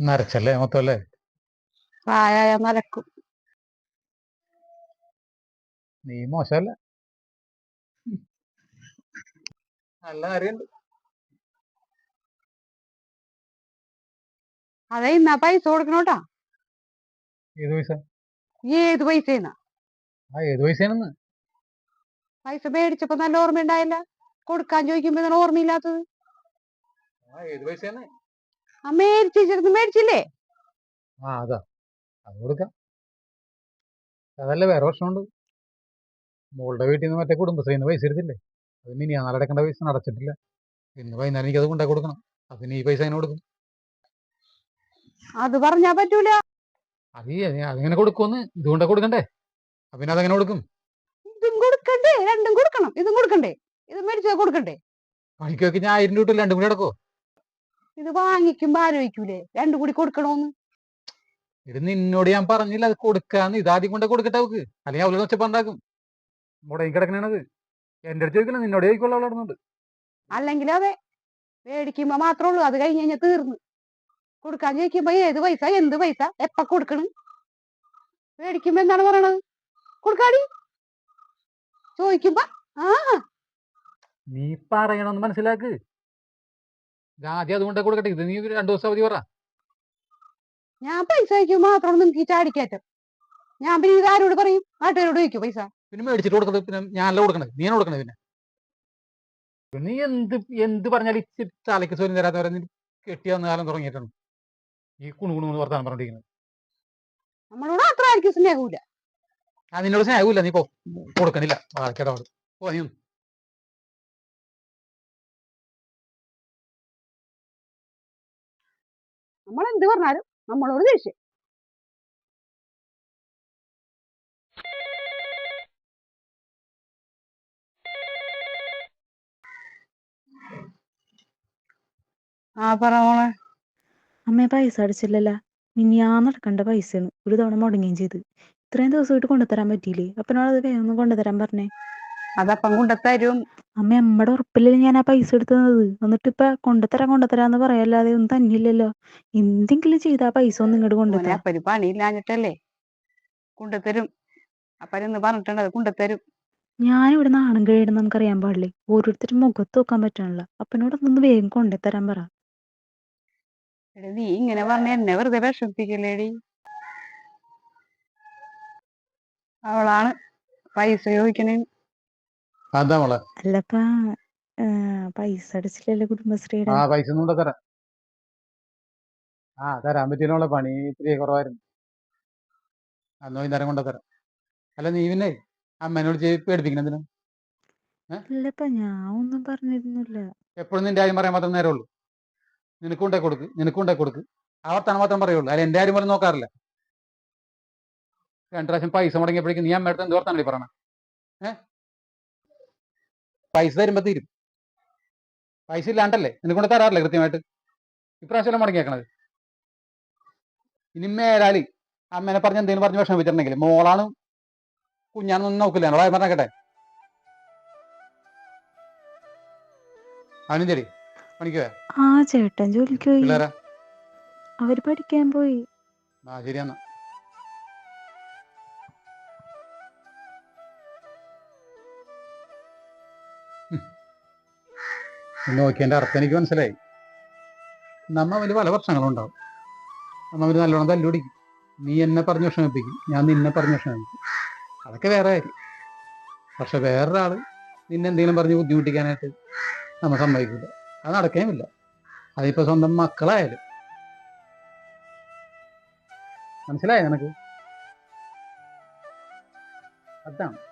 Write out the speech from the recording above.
നരച്ചല്ലേ മൊത്തം അല്ലേ നരക്കും. നീ മോശമല്ല? നല്ല കാര്യമുണ്ട്. അതെ ഇന്നാ പൈസ കൊടുക്കണോട്ടാ? ഏത് പൈസ? ഈ ഏത് പൈസ ആ ഏത് പൈസയാണെന്ന്? പൈസ മേടിച്ചപ്പോ നല്ല ഓർമ്മ ഉണ്ടായില്ല കൊടുക്കാൻ ചോദിക്കുമ്പോ ഓർമ്മയില്ലാത്തത്. ആ ഏത് പൈസയാണ് ആ മേടിച്ചില്ലേ? ആ അതാ. അത് കൊടുക്കാം. അതല്ല വേറെ പ്രശ്നമുണ്ട്? മോളുടെ വീട്ടിൽ നിന്ന് മറ്റേ കുടുംബശ്രീന്ന് പൈസ എടുത്തില്ലേ? അത് ഇനി ഞാൻ അടക്കേണ്ട പൈസ അടച്ചിട്ടില്ല ഇന്ന് വൈകുന്നേരം എനിക്കത് കൊണ്ടേ കൊടുക്കണം. അതിന് ഈ പൈസ അതിന് കൊടുക്കും? അത് പറഞ്ഞാ പറ്റൂല. അത് ഈ- അതിങ്ങനെ കൊടുക്കുമെന്ന് ഇത് കൊണ്ടേ കൊടുക്കണ്ടേ പിന്നെ അതെങ്ങനെ കൊടുക്കും? ഇതും കൊടുക്കണ്ടേ? രണ്ടും കൊടുക്കണം. ഇതും കൊടുക്കണ്ടേ? ഇത് മേടിച്ചത് കൊടുക്കണ്ടേ? പണിക്ക് വെക്ക് ഞാൻ ആയിരം രൂപ രണ്ടും കൂടി അടക്കോ ഇത് വാങ്ങിക്കുമ്പോ ആലോചിക്കൂലേ? രണ്ടു കൂടി കൊടുക്കണോന്ന്? ഇത് നിന്നോട് ഞാൻ പറഞ്ഞില്ല അത് കൊടുക്കാന്ന്. ഇതാദ്യം കൊണ്ടേ കൊടുക്കട്ടെ അവക്ക്. അല്ലെങ്കിൽ അവളെ വെച്ചപ്പുണ്ടാക്കും മുടങ്ങി കിടക്കണത് എന്റെ അടുത്ത് ചോദിക്കില്ല നിന്നോട് ചോദിക്കുള്ള അവൾ നടന്നുണ്ട് അല്ലെങ്കിൽ അതെ മേടിക്കുമ്പോ മാത്രമേ ഉള്ളൂ അത് കഴിഞ്ഞ് കഴിഞ്ഞാൽ തീർന്നു. കൊടുക്കാൻ ചോദിക്കുമ്പോ ഏത് പൈസ എന്ത് പൈസ എപ്പ കൊടുക്കണം? മേടിക്കുമ്പോ എന്താണ് പറയണത്? കൊടുക്കാടി. ചോദിക്കുമ്പോ ആ. നീ പറയണമെന്ന് മനസ്സിലാക്ക്. ഇത് ആദ്യം അതുകൊണ്ടേ കൊടുക്കട്ടെ. ഇത് നീ ഒരു രണ്ടു ദിവസം അവധി പറ. ഞാൻ പൈസ മാത്രം നിങ്ങൾക്ക് ഈ ചാടിക്കയറ്റം ഞാൻ പിന്നെ പറയും? ചോദിക്കും പൈസ? പിന്നെ മേടിച്ചിട്ട് കൊടുക്കണത് പിന്നെ ഞാനല്ല കൊടുക്കണത്. നീയാണ് കൊടുക്കണത് പിന്നെ. നീ എന്ത് എന്ത് പറഞ്ഞാലും ഇച്ചിരി തലയ്ക്ക് സ്വരം തരാത്തവരെ നീ കെട്ടി വന്ന കാലം തുടങ്ങിയിട്ടാണ് ഈ കുണു കുണു കുണു വർത്താനം പറഞ്ഞിരിക്കുന്നത് നമ്മളോട് അത്ര ആയിരിക്കും സ്നേഹമില്ല. ഞാൻ നിന്നോട് സ്നേഹമില്ല. നീ പോ. കൊടുക്കണില്ല. ആൾക്കേടപാട് പോ നീ നമ്മൾ എന്ത് പറഞ്ഞാലും നമ്മളോട് ദേഷ്യം. ആ പറ മോളെ. അമ്മ പൈസ അടച്ചില്ലല്ല. മിനിയാന്നടക്കണ്ട പൈസയാണ്. ഒരു തവണ മുടങ്ങുകയും ചെയ്ത്. ഇത്രയും ദിവസമായിട്ട് കൊണ്ടുതരാൻ പറ്റിയില്ലേ? അപ്പനോട് അത് വേഗം ഒന്ന് കൊണ്ടുതരാൻ പറഞ്ഞേ. അതപ്പം കൊണ്ടത്തരും അമ്മ അമ്മടെ ഉറപ്പില്ലല്ലേ ഞാൻ ആ പൈസ എടുത്തത് എന്നിട്ട് ഇപ്പൊ കൊണ്ടുതരാൻ കൊണ്ടുതരാന്ന് പറയല്ലാതെ ഒന്നും തന്നില്ലല്ലോ. എന്തെങ്കിലും ചെയ്താ പൈസ ഒന്ന് ഇങ്ങോട്ട് മോനെ കൊണ്ടുതരാം അപ്പന് പണിയില്ലാഞ്ഞിട്ടല്ലേ? കൊണ്ടുത്തരും. അപ്പനെന്ന് പറഞ്ഞിട്ടുണ്ട് അത് ഞാൻ ഇവിടെ നാണം കഴിയണം നമുക്കറിയാൻ പാടില്ലേ? ഓരോരുത്തരും മുഖത്ത് നോക്കാൻ പറ്റണല്ലോ. അപ്പനോട് ഒന്ന് വേഗം കൊണ്ടുതരാൻ പറ. എടി നീ ഇങ്ങനെ പറഞ്ഞ എന്നെ വെറുതെ വിഷമിപ്പിക്കല്ലേടി? അവളാണ് പൈസ ചോദിക്കണേ. അതാ മോളെ. അല്ലപ്പ പൈസ അടച്ചില്ലല്ലോ കുടുംബശ്രീയുടെ. ആ പൈസ ഒന്നും കൂടെ തരാം. ആ തരാൻ പറ്റിയുള്ള പണി ഇത്തിരി കുറവായിരുന്നു. അന്നോ വൈകുന്നേരം കൊണ്ടു തരാം. അല്ല നീ പിന്നെ അമ്മേനോട് ചെയ്ത് പേടിപ്പിക്കണെന്തിനും അല്ലപ്പ ഞാൻ ഒന്നും പറഞ്ഞിരുന്നില്ല. എപ്പോഴും നിന്റെ കാര്യം പറയാൻ മാത്രം നേരമുള്ളൂ. നിനക്കും ഉണ്ടായി കൊടുക്ക് നിനക്കും ഉണ്ടായി കൊടുക്ക്. ആ വർത്താനം മാത്രം പറയുള്ളൂ. അല്ല എന്റെ കാര്യം പോലും നോക്കാറില്ല. രണ്ടു പ്രാവശ്യം പൈസ മുടങ്ങിയപ്പോഴേക്കും നീ അമ്മയുടെ എന്ത് വർത്താനം പറയണ? പൈസ തരുമ്പോ തീരും. പൈസ ഇല്ലാണ്ടല്ലേ? നിനക്ക് കൊണ്ട് തരാറില്ലേ കൃത്യമായിട്ട്? ഇപ്രാവശ്യം മുടങ്ങിയേക്കണത്? ഇനി മേലാലി അമ്മേനെ പറഞ്ഞ എന്തെങ്കിലും പറഞ്ഞ് വിഷമം വെച്ചിട്ടുണ്ടെങ്കിൽ മോളാണ് കുഞ്ഞാണെന്നൊന്നും നോക്കില്ല എന്നോട് ആദ്യം പറഞ്ഞേക്കട്ടെ. അവനും പണിക്കുവേ ആ ചേട്ടൻ ജോലിക്ക് പോയി. അവർ പഠിക്കാൻ പോയി. ആ ശരിയെന്നാ. നോക്കിയതിന്റെ അർത്ഥം എനിക്ക് മനസ്സിലായി. നമ്മ അവന് പല പ്രശ്നങ്ങളുണ്ടാവും. നമ്മ അവന് നല്ലോണം തല്ലുപിടിക്കും. നീ എന്നെ പറഞ്ഞു വിഷമിപ്പിക്കും. ഞാൻ നിന്നെ പറഞ്ഞു വിഷമിപ്പിക്കും. അതൊക്കെ വേറെ കാര്യം. പക്ഷെ വേറൊരാൾ നിന്നെ എന്തെങ്കിലും പറഞ്ഞ് ബുദ്ധിമുട്ടിക്കാനായിട്ട് നമ്മൾ സമ്മതിക്കില്ല അത് നടക്കേമില്ല അതിപ്പോ സ്വന്തം മക്കളായാലും. മനസ്സിലായോ നിനക്ക്? അതാണ്.